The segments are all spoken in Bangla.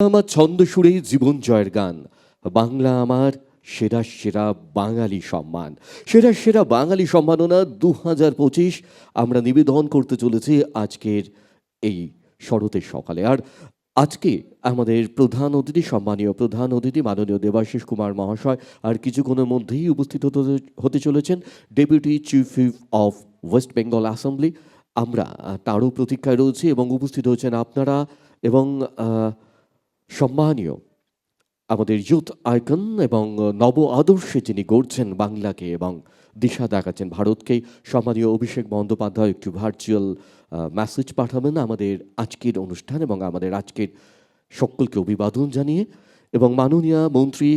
আমার ছন্দ সুরে জীবন জয়ের গান। বাংলা আমার সেরা সেরা বাঙালি সম্মান। সেরা সেরা বাঙালি সম্মাননা দু হাজার পঁচিশ আমরা নিবেদন করতে চলেছি আজকের এই শরতের সকালে। আর আজকে আমাদের প্রধান অতিথি, সম্মানীয় প্রধান অতিথি, মাননীয় দেবাশিস কুমার মহাশয় আর কিছুক্ষণের মধ্যেই উপস্থিত হতে চলেছেন deputy chief of West Bengal assembly. আমরা তারও প্রতীক্ষায় রয়েছি এবং উপস্থিত হয়েছেন আপনারা এবং সম্মানীয়, আমাদের ইউথ আইকন এবং নব আদর্শে যিনি গড়ছেন বাংলাকে এবং দিশা দেখাচ্ছেন ভারতকে, সম্মানীয় অভিষেক বন্দ্যোপাধ্যায় একটু ভার্চুয়াল মেসেজ পাঠাবেন আমাদের আজকের অনুষ্ঠান এবং আমাদের আজকের সকলকে অভিবাদন জানিয়ে এবং মাননীয় মন্ত্রী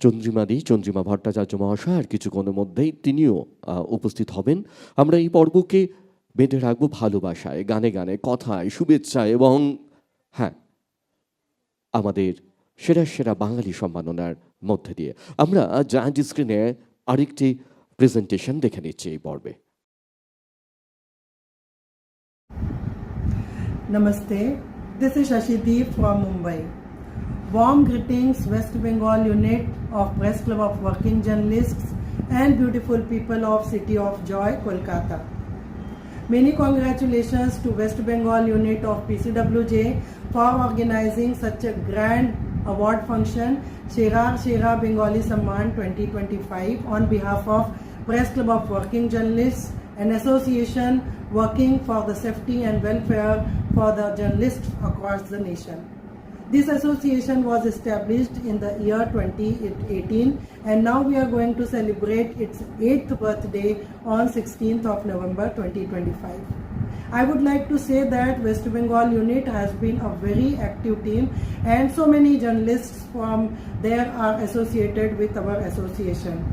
চন্দ্রিমাদি চন্দ্রিমা ভট্টাচার্য মহাশয় আর কিছুক্ষণের মধ্যেই তিনিও উপস্থিত হবেন। আমরা এই পর্বকে বেঁধে রাখব ভালোবাসায়, গানে গানে, কথায়, শুভেচ্ছায় এবং হ্যাঁ আমাদের সেরা সেরা বাঙালি সম্মাননার মধ্যে দিয়ে। আমরা জাহাঞ্জি স্ক্রিনে আরেকটি প্রেজেন্টেশন দেখে নিচ্ছি এই পর্বে। Namaste this is Shashideep from Mumbai warm greetings West Bengal unit of press club of working journalist and beautiful people of city of joy Kolkata Many congratulations to West Bengal unit of PCWJ for organizing such a grand award function, Shera Shera Bengali Samman 2025 on behalf of Press Club of Working Journalists, an association working for the safety and welfare for the journalists across the nation. This association was established in the year 2018 and now we are going to celebrate its 8th birthday on 16th of November 2025. I would like to say that West Bengal unit has been a very active team and so many journalists from there are associated with our association.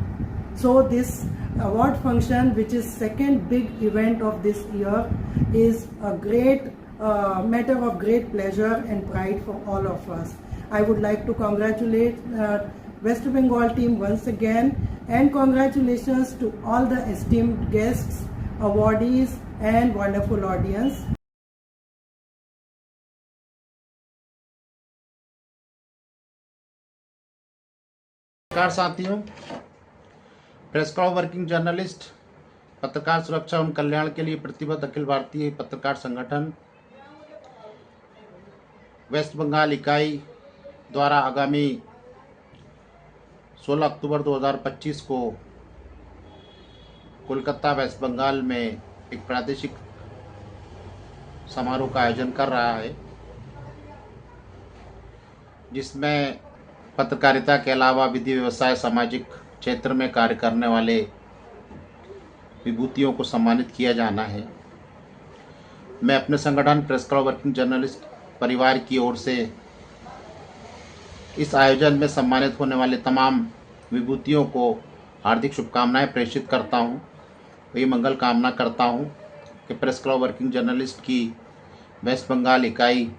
So this award function, which is second big event of this year, is a great uh, matter of great pleasure and pride for all of us. I would like to congratulate uh, West Bengal team once again and congratulations to all the esteemed guests, awardees and wonderful audience. पत्रकार साथियों प्रेस क्लब वर्किंग जर्नलिस्ट पत्रकार सुरक्षा एवं कल्याण के लिए प्रतिबद्ध अखिल भारतीय पत्रकार संगठन वेस्ट बंगाल इकाई द्वारा आगामी 16 अक्टूबर 2025 को कोलकाता, वेस्ट बंगाल में एक प्रादेशिक समारोह का आयोजन कर रहा है, जिसमें पत्रकारिता के अलावा विधि व्यवसाय, सामाजिक क्षेत्र में कार्य करने वाले विभूतियों को सम्मानित किया जाना है। मैं अपने संगठन प्रेस क्लब वर्किंग जर्नलिस्ट परिवार की ओर से इस आयोजन में सम्मानित होने वाले तमाम विभूतियों को हार्दिक शुभकामनाएँ प्रेषित करता हूँ। वही मंगल कामना करता हूँ कि प्रेस क्लब वर्किंग जर्नलिस्ट की वेस्ट बंगाल इकाई,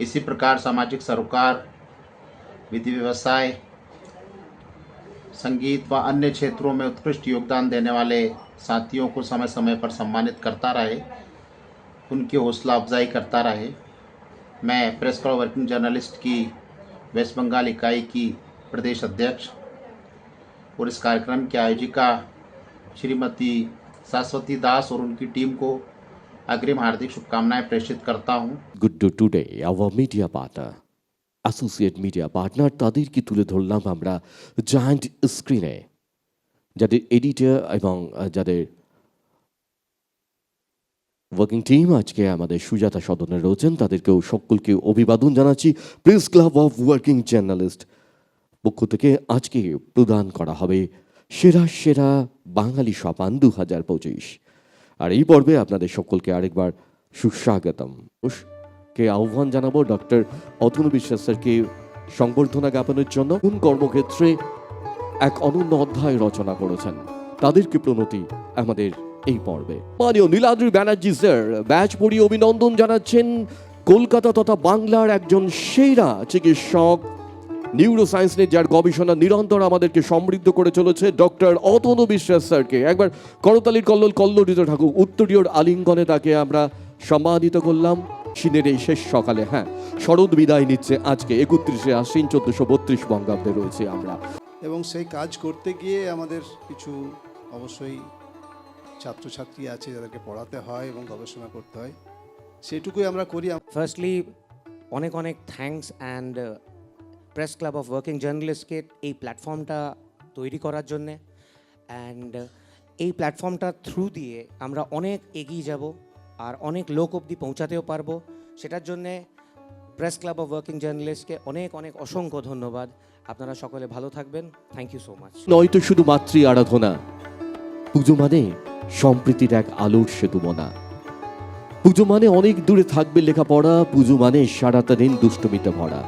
इसी प्रकार सामाजिक सरोकार, विधि व्यवसाय, संगीत व अन्य क्षेत्रों में उत्कृष्ट योगदान देने वाले साथियों को समय समय पर सम्मानित करता रहे, उनकी हौसला अफजाई करता रहे। मैं प्रेस क्लब वर्किंग जर्नलिस्ट की वेस्ट बंगाल इकाई की प्रदेश अध्यक्ष और इस कार्यक्रम की आयोजिका श्रीमती सरस्वती दास और उनकी टीम को अग्रिम हार्दिक शुभकामनाएं प्रेषित करता हूं good to today our media partner associate media partner তাদেরকে তুলে ধরলাম আমরা জায়ান্ট স্ক্রিনে যাদের এডিটর এবং আহ, যাদের ওয়ার্কিং টিম আজকে আমাদের সুজাতা সদনে রয়েছেন। তাদেরকেও সকলকে অভিবাদন জানাচ্ছি। Press club of working journalist পক্ষ থেকে আজকে প্রদান করা হবে সেরা সেরা বাঙালি সপান দু হাজার পঁচিশ। আর এই পর্বে আপনাদের সকলকে আরেকবার সুস্বাগতম। কে আহ্বান জানাব? ডক্টর অতনু বিশ্বাস স্যারকে সংবর্ধনা জ্ঞাপনের জন্য। কোন কর্মক্ষেত্রে এক অনন্য অধ্যায় রচনা করেছেন। তাদেরকে প্রণতি আমাদের এই পর্বে। মানীয় নীলাদ্রি ব্যানার্জি, স্যার ব্যাচ পড়িয়ে অভিনন্দন জানাচ্ছেন। কলকাতা তথা বাংলার একজন সেরা চিকিৎসক নিউরো সায়েন্স নিয়ে যার গবেষণা নিরন্তর আমাদেরকে সমৃদ্ধ করে চলেছে, ডক্টর অতনু বিশ্বাস স্যারকে। একবার করতালির কল্লোল কল্লোলিত ঠাকুর উত্তরীয় আলিঙ্গনে তাকে আমরা সম্মানিত করলাম। সিনের এই শেষ সকালে হ্যাঁ শরৎ বিদায় নিচ্ছে আজকে, একত্রিশে আশ্বিন, চোদ্দশো বত্রিশ বঙ্গাব্দে রয়েছে আমরা। এবং সেই কাজ করতে গিয়ে আমাদের কিছু অবশ্যই ছাত্রছাত্রী আছে যাদেরকে পড়াতে হয় এবং গবেষণা করতে হয়। সেটুকুই আমরা করি। ফার্স্টলি অনেক অনেক thanks and press club of working জার্নালিস্টকে এই প্ল্যাটফর্মটা তৈরি করার জন্যে। অ্যান্ড এই প্ল্যাটফর্মটার থ্রু দিয়ে আমরা অনেক এগিয়ে যাব আর অনেক লোক অবধি পৌঁছাতেও পারব। সেটার জন্যে প্রেস ক্লাব অফ ওয়ার্কিং জার্নালিস্টকে অনেক অনেক অসংখ্য ধন্যবাদ। আপনারা সকলে ভালো থাকবেন। থ্যাংক ইউ সো মাচ নয়তো শুধু মাতৃ আরাধনা। পুজো মানে সম্প্রীতির এক আলোর সেতুমনা পুজো মানে অনেক দূরে থাকবে লেখাপড়া, পুজো মানে সারাটা দিন দুষ্টমিতে ভরা।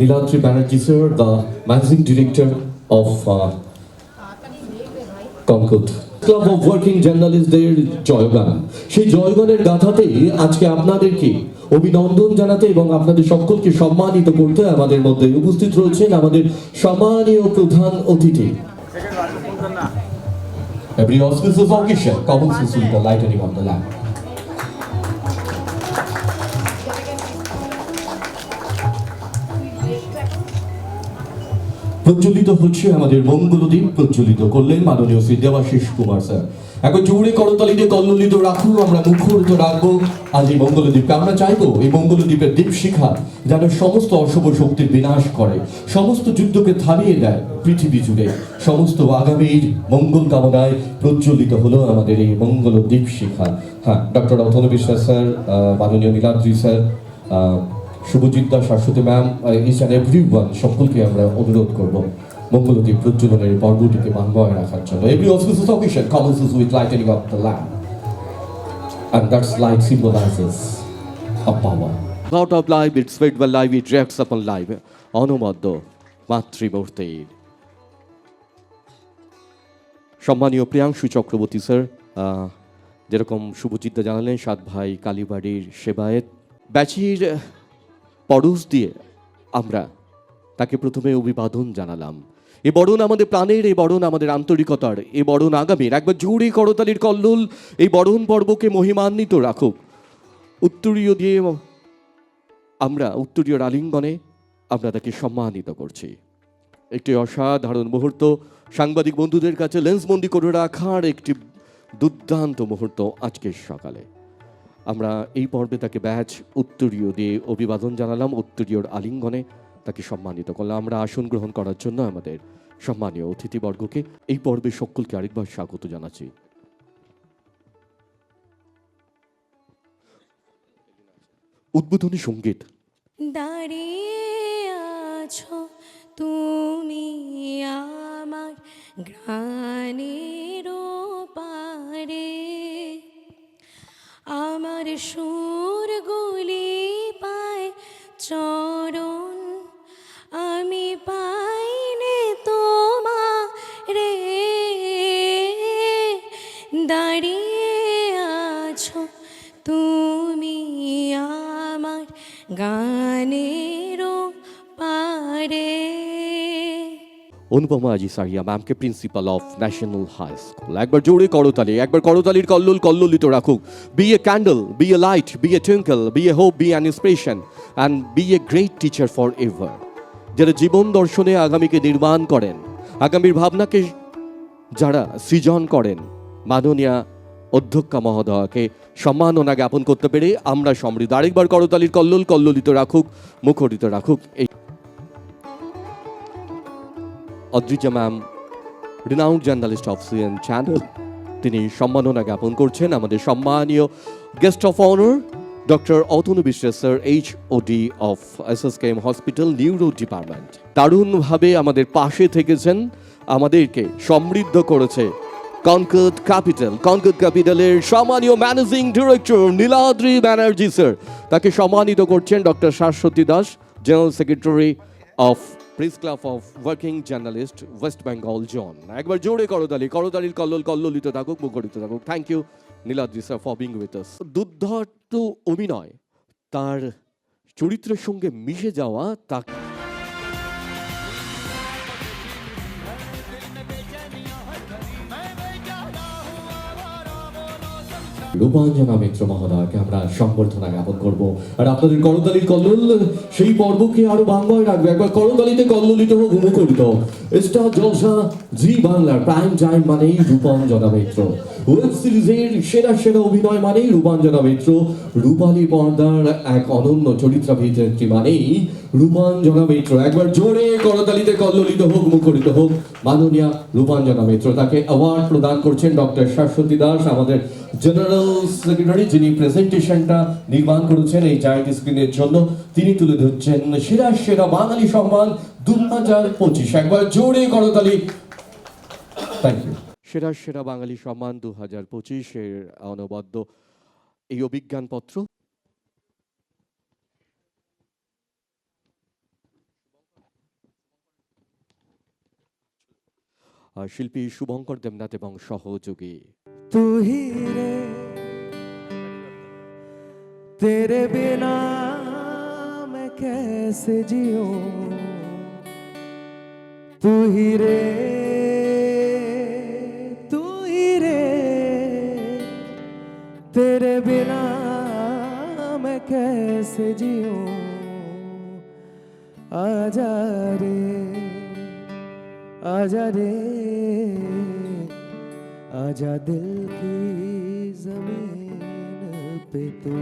Niladri Banerjee sir the managing director of concord club of working জার্নালিস্টদের জয়গান। সেই জয়গানের গাথাতেই আজকে আপনাদেরকে অভিনন্দন জানাতে এবং আপনাদের সকলকে সম্মানিত করতে আমাদের মধ্যে উপস্থিত রয়েছেন আমাদের সম্মানীয় প্রধান অতিথি। Every auspicious occasion commences with the lightening of the lamp. প্রজ্বলিত হচ্ছে আমাদের মঙ্গলদ্বীপ প্রজ্বলিত করলেন মাননীয় শ্রী দেবাশিস কুমার স্যার। এখন জোরে করতালিতে কল্লিত রাখুন, আমরা মুখরিত রাখব। আজ এই মঙ্গলদ্বীপকে আমরা চাইব, এই মঙ্গলদ্বীপের দীপ শিখা যেন সমস্ত অশুভ শক্তির বিনাশ করে, সমস্ত যুদ্ধকে থামিয়ে দেয় পৃথিবী জুড়ে। সমস্ত আগামীর মঙ্গল কামনায় প্রজ্বলিত হলো আমাদের এই মঙ্গল দ্বীপ শিখা। হ্যাঁ ডক্টর অথন বিশ্বাস স্যার মাননীয় Niladri sir Subhajit Shashwati ma'am each and every one সকলকে আমরা অনুরোধ করব মঙ্গলদ্বীপ প্রজ্বলনের পর্বটিকে বাংলায় রাখার জন্য। Every auspicious occasion commences with lightening of the lamp and that's light symbolizes a power. Out of life, it's fed by life, it reacts upon life. অনবদ্য মাতৃমূর্তির সম্মানীয় প্রিয়াংশু চক্রবর্তী, স্যার যেরকম শুভচিত্তা জানালেন, সাত ভাই কালীবাড়ির সেবায়েত। ব্যাচির পরশ দিয়ে আমরা তাকে প্রথমে অভিবাদন জানালাম। এ বরণ আমাদের প্রাণের এই বরণ আমাদের আন্তরিকতার, এ বরণ আগামীর। একবার জোরে করতালির কল্লোল, এই বরণ পর্বকে মহিমান্বিত রাখুক। উত্তরীয় দিয়ে আমরা উত্তরীয় আলিঙ্গনে আমরা তাকে সম্মানিত করছি। একটি অসাধারণ মুহূর্ত। সাংবাদিক বন্ধুদের কাছে লেন্সবন্দি করে রাখার একটি দুর্দান্ত মুহূর্ত আজকের সকালে। আমরা এই পর্বে তাকে ব্যাচ উত্তরীয় দিয়ে অভিবাদন জানালাম, উত্তরীয়র আলিঙ্গনে তাকে সম্মানিত করলাম। আমরা আসন গ্রহণ করার জন্য আমাদের সম্মানীয় অতিথিবর্গকে এই পর্বে সকলকে আরেকবার স্বাগত জানাচ্ছি। উদ্বোধনী সংগীত। দাঁড়িয়ে আছো তুমি আমার গ্রানের পারে আমার সুরগুলি পায় চরণ অনুপমা আজি সারিয়া ম্যামকে principal of national high school একবার জোরে করতালি, একবার করতালির কল্লোল কল্লোলিত রাখুক। Be a candle be a light be a twinkle be a hope be an inspiration and be a great teacher for ever যারা জীবন দর্শনে আগামীকে নির্মাণ করেন, আগামীর ভাবনাকে যারা সৃজন করেন, মাননীয়া অধ্যক্ষা মহোদয়কে সম্মাননা জ্ঞাপন করতে পেরে আমরা সমৃদ্ধ। আরেকবার করতালির কল্লোল কল্লোলিত রাখুক, মুখরিত রাখুক, এই Adrija ma'am renowned journalist of CN channel তিনি সম্মাননা জ্ঞাপন করছেন আমাদের সম্মানীয় guest of honour doctor Atanu Biswas sir H OD of S S K M hospital neuro department দারুণভাবে আমাদের পাশে থেকেছেন, আমাদেরকে সমৃদ্ধ করেছে কনকর্ড ক্যাপিটাল কনকর্ড ক্যাপিটালের সম্মানীয় managing director Niladri Banerjee sir তাকে সম্মানিত করছেন doctor Shashwati Das general secretary of press club of working journalist West Bengal জন একবার জোরে করতালি, করতালির কল্লোল কল্লোলিত থাকুক, মুখরিত থাকুক। Thank you Niladri sir for being with us দুর্ধর্ত অভিনয়, তার চরিত্রের সঙ্গে মিশে যাওয়া, তাকে মিত্র মহোদয়কে আমরা সম্বর্ধনা জ্ঞাপন করব। আর আপনাদের করতালির কল্লোল, সেই পর্বকে আরও বাংলায় রাখবে। একবার করতালিতে কল্লোলিত হোক মুখরিত স্টার জলসা, জি বাংলার প্রাইম টাইম মানেই মিত্র। ওয়েব সিরিজের সেরা সেরা অভিনয় মানেই মিত্র। রূপালী পর্দার এক অনন্য চরিত্রাভিনেত্রী মানেই রূপাঞ্জনা মিত্র। একবার জোরে করতালিতে কল্লোলিত হোক মুখরিত হোক, মাননীয়া রূপাঞ্জনা মিত্র তাকে অ্যাওয়ার্ড প্রদান করছেন ডক্টর শাশ্বতী দাস, আমাদের জেনারেল সেক্রেটারি যিনি প্রেজেন্টেশনটা নির্মাণ করেছেন এই জায়েন্ট স্ক্রিনের জন্য, তিনি তুলে ধরছেন সেরা সেরা বাঙালি সম্মান দু হাজার পঁচিশ। একবার জোরে করতালি। থ্যাংক সেরা সেরা বাঙালি সম্মান দু হাজার পঁচিশের অনবদ্য এই অভিজ্ঞানপত্র। শিল্পী শুভঙ্কর দেবনাথ এবং সহযোগী तू ही रे तेरे बिना मैं कैसे जिऊं तू ही रे तू ही रे तेरे बिना मैं कैसे जिऊं आजा रे आजा रे आजा दिल की ज़मीन पे तू।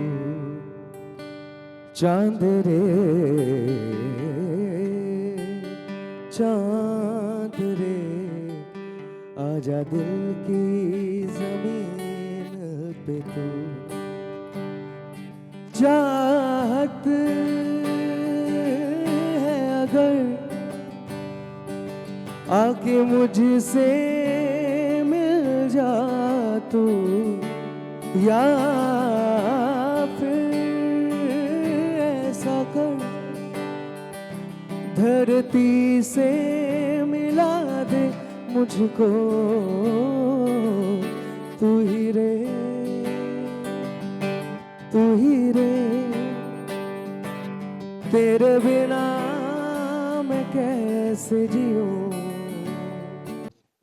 चाँद रे चाँद रे। आजा दिल की ज़मीन पे तू। चाहत है अगर आके मुझसे तू या फिर ऐसा कर धरती से मिला दे मुझको तू ही रे तू ही रे तेरे बिना मैं कैसे जीऊं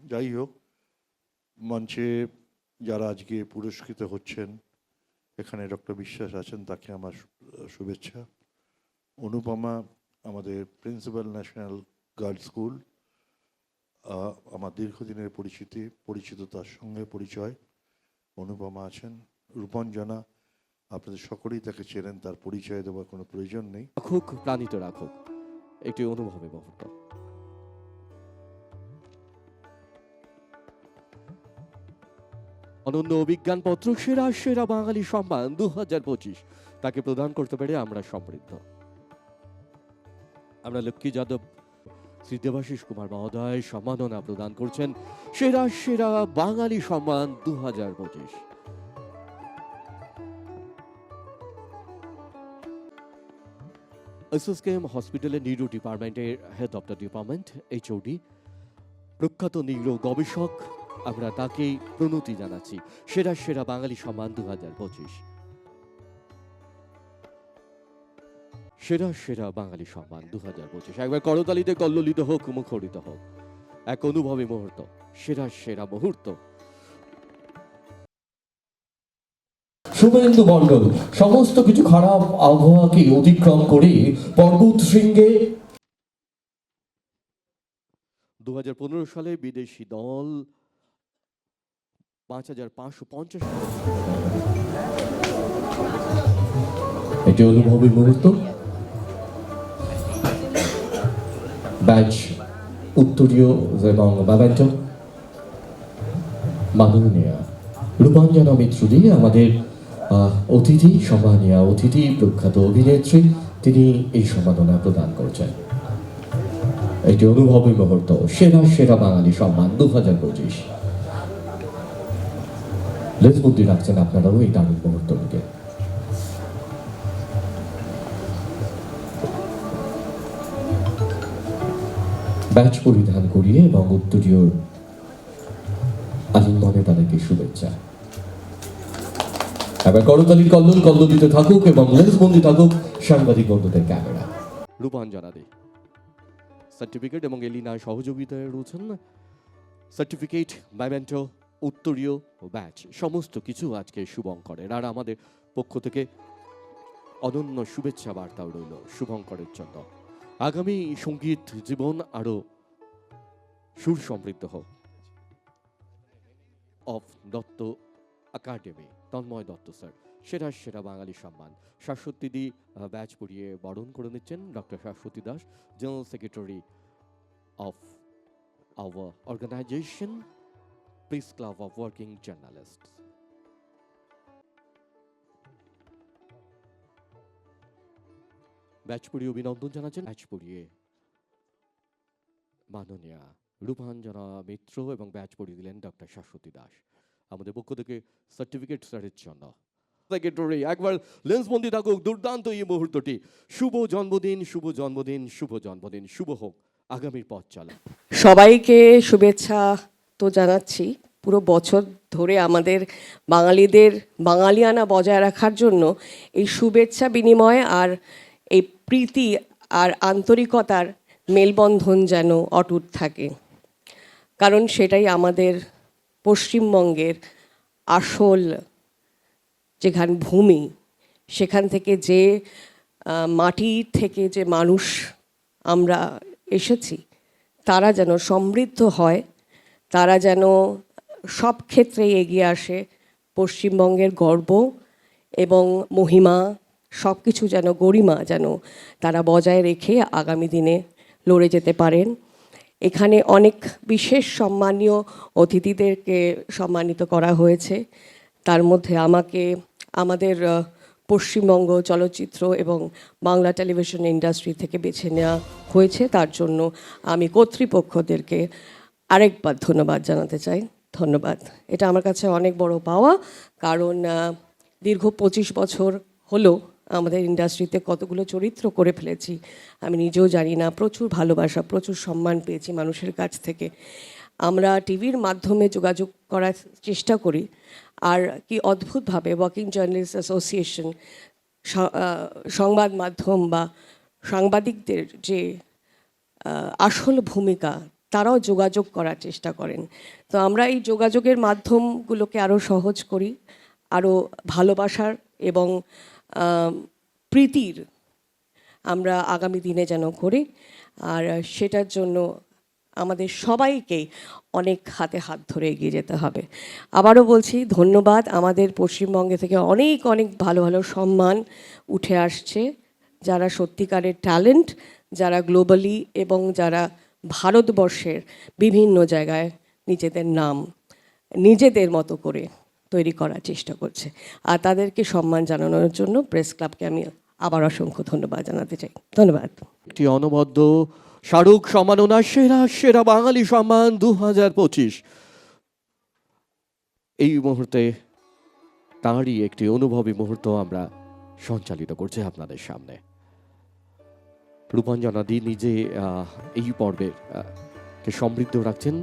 যাই হোক মঞ্চে যারা আজকে পুরস্কৃত হচ্ছেন, এখানে ডক্টর বিশ্বাস আছেন, তাকে আমার শুভেচ্ছা। অনুপমা, আমাদের প্রিন্সিপাল ন্যাশনাল গার্লস স্কুল আমার দীর্ঘদিনের পরিচিতি, পরিচিত তার সঙ্গে পরিচয়। অনুপমা আছেন রূপঞ্জনা আপনাদের সকলেই তাকে চেনেন, তার পরিচয় দেওয়ার কোনো প্রয়োজন নেই। রাখুক, প্রাণিত রাখুক। একটি অনুভবে মুহূর্ত অনন্য অভিজ্ঞানপত্র সেরা সেরা বাঙালি সম্মান দু হাজার পঁচিশ। তাকে প্রদান করতে পেরে আমরা সমৃদ্ধ। আমরা লক্ষ্মী যাদব, শ্রী দেবাশিস কুমার মহোদয় সম্মাননা প্রদান করছেন। সেরা সেরা বাঙালি সম্মান দু হাজার পঁচিশ। এসএসকেএম হসপিটালের নিউরো ডিপার্টমেন্টের head of the department HOD প্রখ্যাত নিউরো গবেষক আমরা তাকেই প্রণতি জানাচ্ছি। সেরা সেরা বাঙালি সম্মান দু হাজার পঁচিশ। সেরা সেরা বাঙালি সম্মান দু হাজার পঁচিশ। একবার করতালিতে কল্লোলিত হোক মুখরিত হোক। এক অনুভবী মুহূর্ত সেরা সেরা মুহূর্ত। শুভেন্দু মণ্ডল সমস্ত কিছু খারাপ আবহাওয়াকে অতিক্রম করে পর্বত শৃঙ্গে দু হাজার পনেরো সালে বিদেশি দল এটি অনুভবী মুহূর্ত। ব্যাচ উত্তরীয় এবং বাবান্টো মাননীয় রূপাঞ্জনা মিত্র দিয়ে আমাদের অতিথি, সম্মানীয় অতিথি, প্রখ্যাত অভিনেত্রী, তিনি এই সম্মাননা প্রদান করছেন। একটি অনুভবী মুহূর্ত। সেরা সেরা বাঙালি সম্মান দু হাজার পঁচিশ। লেজ বুদ্ধি রাখছেন আপনারাও এই দারুণ মুহূর্তটিকে ব্যাচ পরিধান করিয়ে এবং উত্তরীয় আলিঙ্গনে তাদেরকে শুভেচ্ছা। এবার করতালির কল্লোল কল্লোলিত থাকুক এবং লেন্সবন্দি থাকুক, সাংবাদিক বন্ধুদের ক্যামেরা। রূপাঞ্জনা দে সার্টিফিকেট এবং এলিনা সহযোগিতায় রয়েছেন। সার্টিফিকেট মেমেন্টো উত্তরীয় ব্যাচ, সমস্ত কিছু আজকে শুভঙ্করের আর আমাদের পক্ষ থেকে অনন্য শুভেচ্ছা বার্তাও রইল শুভঙ্করের জন্য। আগামী সংগীত জীবন আরও সুর সমৃদ্ধ হোক। Of Dutta academy, Tanmoy Dutta sir, সেরা সেরা বাঙালি সম্মান। শাশ্বতী দি ব্যাচ পড়িয়ে বরণ করে নিচ্ছেন doctor Shashwati Das, general secretary of our organisation press club of working journalist badge পড়িয়ে অভিনন্দন জানাচ্ছেন ব্যাচ পড়িয়ে মাননীয়া রূপাঞ্জনা মিত্র এবং ব্যাচ পড়িয়ে দিলেন ডক্টর শাশ্বতী দাস। আমাদের পক্ষ থেকে সার্টিফিকেট স্যারের জন্য। একবার লেন্সবন্দি থাকুক, দুর্দান্ত এই মুহূর্তটি। শুভ জন্মদিন শুভ জন্মদিন শুভ জন্মদিন, শুভ হোক। আগামীর পথ চলা। সবাইকে শুভেচ্ছা। তো জানাচ্ছি। পুরো বছর ধরে আমাদের বাঙালিদের, বাঙালিয়ানা বজায় রাখার জন্য এই শুভেচ্ছা বিনিময় আর এই প্রীতি আর আন্তরিকতার মেলবন্ধন যেন অটুট থাকে। কারণ সেটাই আমাদের পশ্চিমবঙ্গের আসল যেখান ভূমি, সেখান থেকে যে মাটি থেকে যে মানুষ আমরা এসেছি, তারা যেন সমৃদ্ধ হয় তারা যেন সব ক্ষেত্রেই এগিয়ে আসে। পশ্চিমবঙ্গের গর্ব এবং মহিমা সব কিছু যেন গরিমা যেন তারা বজায় রেখে আগামী দিনে লড়ে যেতে পারেন। এখানে অনেক বিশেষ সম্মানীয় অতিথিদেরকে সম্মানিত করা হয়েছে। তার মধ্যে আমাকে, আমাদের পশ্চিমবঙ্গ চলচ্চিত্র এবং বাংলা টেলিভিশন ইন্ডাস্ট্রি থেকে বেছে নেওয়া হয়েছে। তার জন্য আমি কর্তৃপক্ষদেরকে আরেকবার ধন্যবাদ জানাতে চাই। ধন্যবাদ। এটা আমার কাছে অনেক বড় পাওয়া, কারণ দীর্ঘ পঁচিশ বছর হলো আমাদের ইন্ডাস্ট্রিতে কতগুলো চরিত্র করে ফেলেছি। আমি নিজেও জানি না, প্রচুর ভালোবাসা, প্রচুর সম্মান পেয়েছি মানুষের কাছ থেকে। আমরা টিভির মাধ্যমে যোগাযোগ করার চেষ্টা করি, আর কি অদ্ভুতভাবে ওয়াকিং জার্নালিস্ট অ্যাসোসিয়েশন সংবাদ মাধ্যম বা সাংবাদিকদের যে আসল ভূমিকা তারাও যোগাযোগ করার চেষ্টা করেন। তো আমরা এই যোগাযোগের মাধ্যমগুলোকে আরও সহজ করি আরও ভালোবাসার এবং প্রীতির আমরা আগামী দিনে যেন করি। আর সেটার জন্য আমাদের সবাইকেই অনেক হাতে হাত ধরে এগিয়ে যেতে হবে। আবারও বলছি, ধন্যবাদ। আমাদের পশ্চিমবঙ্গে থেকে অনেক অনেক ভালো ভালো সম্মান উঠে আসছে। যারা সত্যিকারের ট্যালেন্ট, যারা গ্লোবালি এবং যারা ভারতবর্ষের বিভিন্ন জায়গায় নিজেদের নাম নিজেদের মতো করে তৈরি করার চেষ্টা করছে। আর তাদেরকে সম্মান জানানোর জন্য প্রেস ক্লাবকে আমি আবার অসংখ্য ধন্যবাদ জানাতে চাই। ধন্যবাদ। একটি অনবদ্য শাহরুখ সম্মাননা, সেরা সেরা বাঙালি সম্মান দু হাজার পঁচিশ। এই মুহূর্তে তাঁরই একটি অনুভবী মুহূর্ত আমরা সঞ্চালিত করছি আপনাদের সামনে। রূপাঞ্জনা দি নিজে এই পর্বের কে সমৃদ্ধ রাখছেন।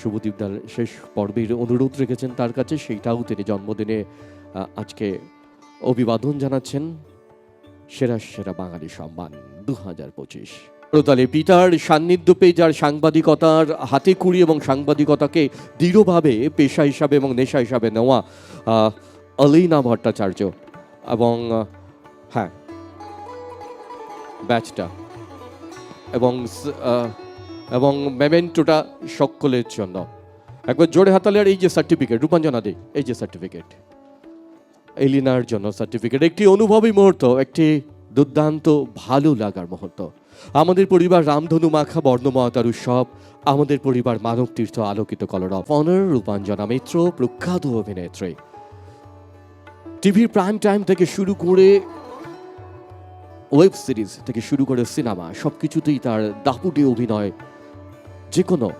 শুভদীপ দার শেষ পর্বের অনুরোধ রেখেছেন তার কাছে, সেইটাও তিনি জন্মদিনে আজকে অভিবাদন জানাচ্ছেন। সেরা সেরা বাঙালি সম্মান দু হাজার পঁচিশ। প্রতালে পিতার সান্নিধ্য পেয়ে যার সাংবাদিকতার হাতে কুড়ি এবং সাংবাদিকতাকে দৃঢ়ভাবে পেশা হিসাবে এবং নেশা হিসাবে নেওয়া অলীনা ভট্টাচার্য এবং হ্যাঁ ব্যাচটা। এবং এবং মেমেন্টোটা সকলের জন্য। একবার জোরে হাতালে আর এই যে সার্টিফিকেট রূপাঞ্জনা দে এই যে সার্টিফিকেট এলিনার জন্য সার্টিফিকেট একটি অনুভবী মুহূর্ত, একটি দুর্দান্ত, ভালো লাগার মুহূর্ত। আমাদের পরিবার রামধনু, মাখা বর্ণময়তার উৎসব আমাদের পরিবার মানব তীর্থ আলোকিত কলরব। অনার, রূপাঞ্জনা মিত্র, প্রখ্যাত অভিনেত্রী। টিভির প্রাইম টাইম থেকে শুরু করে ওয়েব সিরিজ থেকে শুরু করে সিনেমা সব কিছুতেই তার দাপুটে অভিনয় যে কোনো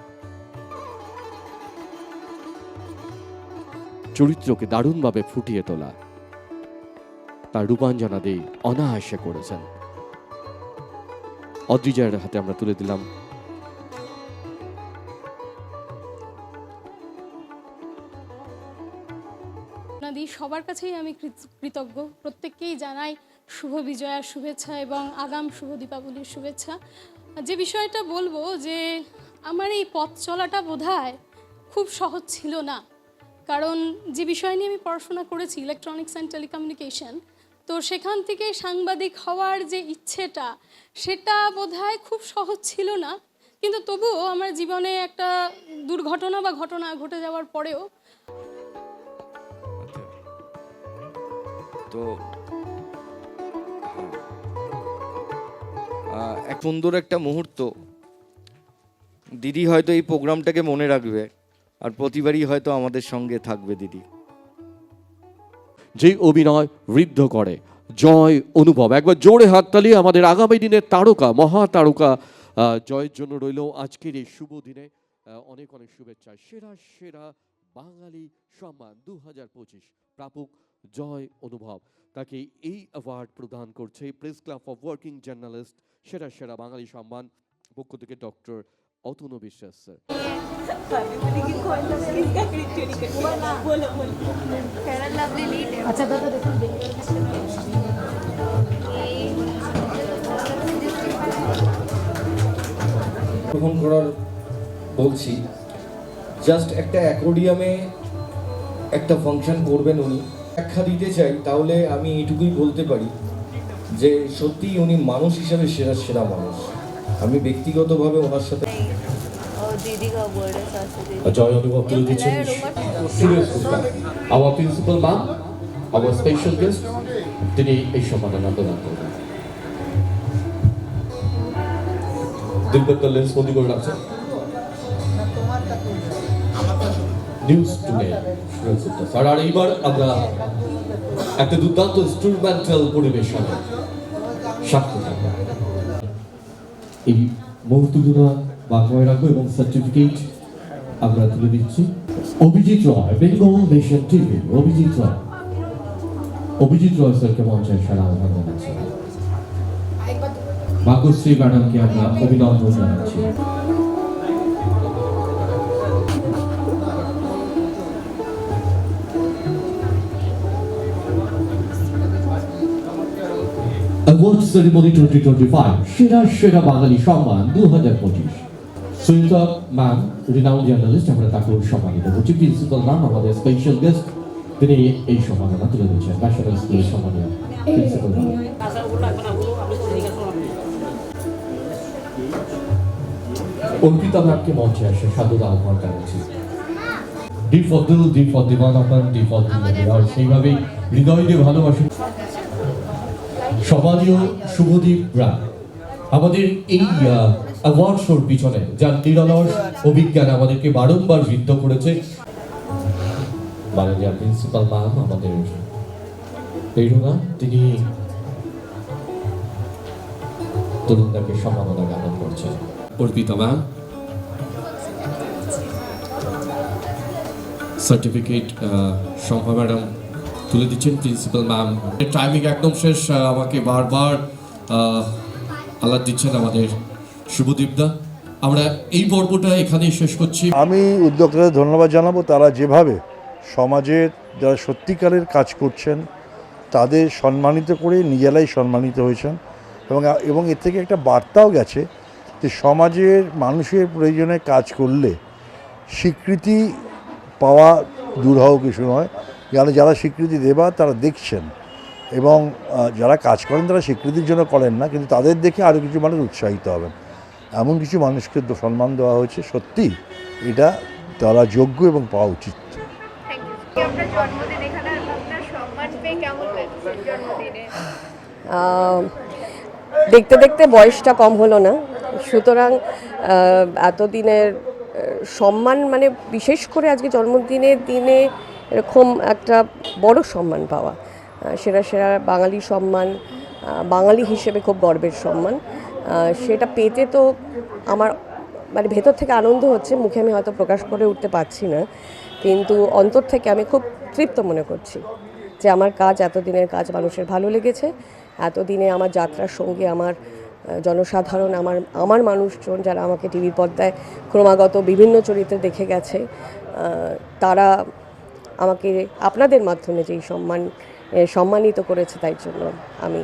চরিত্রকে দারুণভাবে ফুটিয়ে তোলা। তার রূপাঞ্জনা দিয়ে অনায়াসে করেছেন। অদ্রিজয়ের হাতে আমরা তুলে দিলাম। সবার কাছেই আমি কৃতজ্ঞ। প্রত্যেককেই জানাই শুভ বিজয়ার শুভেচ্ছা এবং আগাম শুভ দীপাবলির শুভেচ্ছা। যে বিষয়টা বলব যে আমার এই পথ চলাটা বোধহয় খুব সহজ ছিল না। কারণ যে বিষয় নিয়ে আমি পড়াশোনা করেছি ইলেকট্রনিক্স অ্যান্ড টেলিকমিউনিকেশন তো সেখান থেকে সাংবাদিক হওয়ার যে ইচ্ছেটা, সেটা বোধহয় খুব সহজ ছিল না। কিন্তু তবুও আমার জীবনে একটা দুর্ঘটনা বা ঘটনা ঘটে যাওয়ার পরেও তো এক সুন্দর একটা মুহূর্ত। দিদি হয়তো এই প্রোগ্রামটাকে মনে রাখবে, আর প্রতিবারই হয়তো আমাদের সঙ্গে থাকবে দিদি। যে অভিনয় ঋদ্ধ করে, জয় অনুভব। একবার জোরে হাততালি আমাদের আগামী দিনের তারকা মহা তারকা জয়ের জন্য রইল আজকের এই শুভ দিনে অনেক অনেক শুভেচ্ছা। সেরা সেরা বাঙালি সম্মান দু হাজার পঁচিশ। প্রাপক জয় অনুভব। তাকে এই অ্যাওয়ার্ড প্রদান করছে press club of working journalist সেরা সেরা বাঙালি সম্মান। পক্ষ থেকে ডক্টর অতনু বিশ্বাস স্যার গ্রহণ করার বলছি জাস্ট একটা অ্যাকোর্ডিয়ামে একটা ফাংশন করবেন উনি। ব্যাখ্যা দিতে চাই তাহলে আমি এইটুকুই বলতে পারি যে সত্যিই উনি মানুষ হিসাবে সেরা সেরা মানুষ। আমি ব্যক্তিগতভাবে ওনার সাথে জয় অনুভব তুলে দিচ্ছেন our principal ma'am our special guest তিনি এই সম্মাননা প্রদান করবেন দিব্যতা লেন্স বন্দি করে রাখছেন। নিউজ টুডে স্যার আর এইবার আমরা একটা দুর্দান্ত ইনস্ট্রুমেন্টাল পরিবেশন সাক্ষী থাকব। এই মুহূর্তগুলো বাংলায় রাখব এবং সার্টিফিকেট আমরা তুলে দিচ্ছি। Abhijit Roy Bengal nation TV Abhijit Roy. Abhijit Roy স্যারকে মঞ্চে সারা আহ্বান জানাচ্ছি। ভাগ্যশ্রী ম্যাডামকে আমরা অভিনন্দন জানাচ্ছি। Award ceremony twenty twenty five সেরা সেরা বাঙালি সম্মান দু হাজার পঁচিশ। সুইতা ম্যাম রিনাউন জার্নালিস্ট আমরা তাকে সম্মানিত করছি। প্রিন্সিপাল ম্যাম আমাদের স্পেশাল গেস্ট তিনি এই সম্মাননা তুলে দিচ্ছেন ন্যাশনাল স্কুলের সম্মানীয় প্রিন্সিপাল অর্পিতা ম্যামকে মঞ্চে আসে। সাধুদা আহ্বান জানাচ্ছি। ডি ফর দিল ডি ফর দিওয়ানাপন ডি ফর আর সেইভাবেই হৃদয় দিয়ে ভালোবাসেন সমাজীয় শুভদীপ রায়। আমাদের এই অ্যাওয়ার্ড শোর পিছনে যার নিরলস অভিজ্ঞান আমাদেরকে বারংবার বৃদ্ধ করেছে বাংলা প্রিন্সিপাল ম্যাম আমাদের প্রেরণা, তিনি তরুণদেরকে সম্মাননা জ্ঞাপন করছেন। Arpita ma'am certificate Shampa madam তুলে দিচ্ছেন প্রিন্সিপাল ম্যাম টাইমিং একদম শেষ আমাকে বারবার আলাদ দিচ্ছেন আমাদের শুভদীপদা আমরা এই পর্বটা এখানেই শেষ করছি। আমি উদ্যোক্তাদের ধন্যবাদ জানাব, তারা যেভাবে সমাজের যারা সত্যিকারের কাজ করছেন, তাদের সম্মানিত করে নিজেরাই সম্মানিত হয়েছেন। এবং এবং এর থেকে একটা বার্তাও গেছে যে সমাজের মানুষের প্রয়োজনে কাজ করলে স্বীকৃতি পাওয়া দুরহ কিছু নয়। যারা যারা স্বীকৃতি দেবার তারা দেখছেন। এবং যারা কাজ করেন তারা স্বীকৃতির জন্য করেন না কিন্তু তাদের দেখে আরও কিছু মানুষ উৎসাহিত হবেন। এমন কিছু মানুষকে তো সম্মান দেওয়া হয়েছে সত্যি এটা তারা যোগ্য এবং পাওয়া উচিত। দেখতে দেখতে বয়সটা কম হলো না। সুতরাং এতদিনের সম্মান মানে বিশেষ করে আজকে জন্মদিনের দিনে এরকম একটা বড় সম্মান পাওয়া। সেরা সেরা বাঙালি সম্মান বাঙালি হিসেবে খুব গর্বের সম্মান। সেটা পেতে তো আমার মানে ভেতর থেকে আনন্দ হচ্ছে, মুখে আমি হয়তো প্রকাশ করে উঠতে পারছি না। কিন্তু অন্তর থেকে আমি খুব তৃপ্ত মনে করছি যে আমার কাজ, এতদিনের কাজ মানুষের ভালো লেগেছে। এতদিনে আমার যাত্রার সঙ্গে আমার জনসাধারণ, আমার আমার মানুষজন যারা আমাকে টিভির পর্দায় ক্রমাগত বিভিন্ন চরিত্রে দেখে গেছে তারা আমাকে আপনাদের মাধ্যমে যেই সম্মান সম্মানিত করেছে তাই জন্য আমি